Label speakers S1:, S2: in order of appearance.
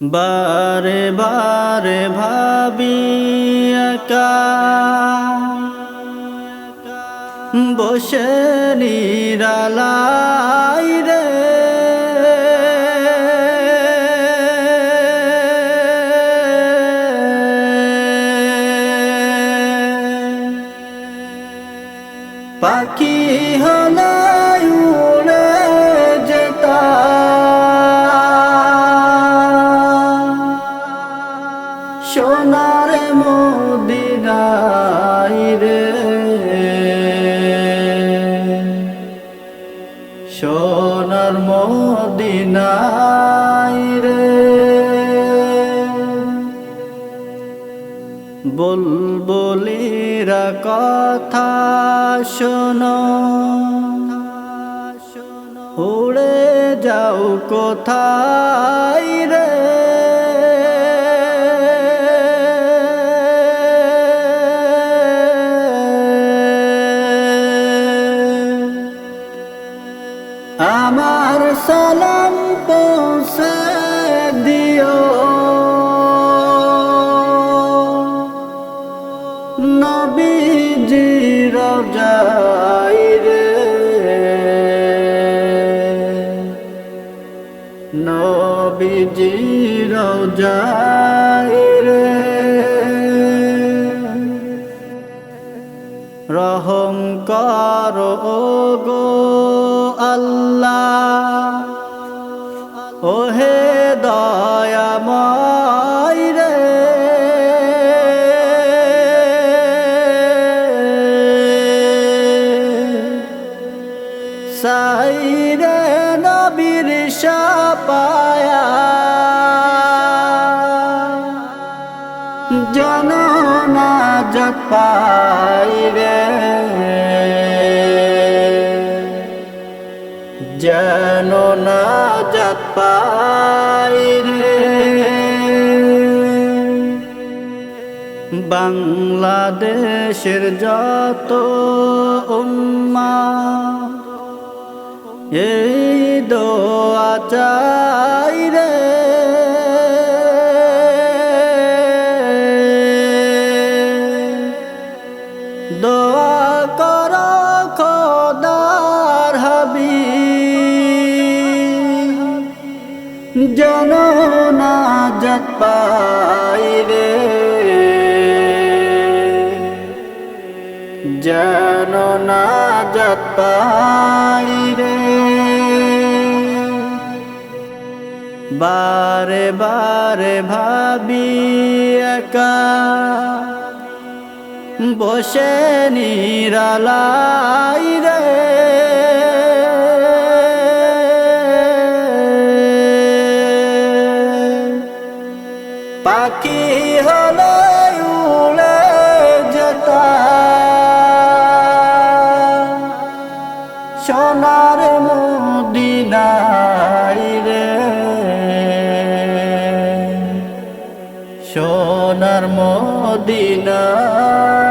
S1: বারে বারে ভাবি বসে নিরালাই রে। পাখি হলাই সোনার মদিনাই রে। বুলবুলিরা কথা শোনো। উড়ে যাও কোথায় রে? আমার সালাম পৌঁছে দিও। নবীজি রজাই রে। নবীজি রজাই রে। রহম কর গো। আল্লাহ। ওহে দয়াময় রে। সাইরে নবীর সাপায়া। জননা যত পাই রে। জননা যত পাই বাংলাদেশের যত উম্মা এই দোয়া জন না যত পাই রে। যেন না যত পাই রে। বারে বারে ভাবি একা, বসে নিরালাই পাখি হলো উড়ে যেতা সোনার মুদিনাই রে। সোনার মদিনাই রে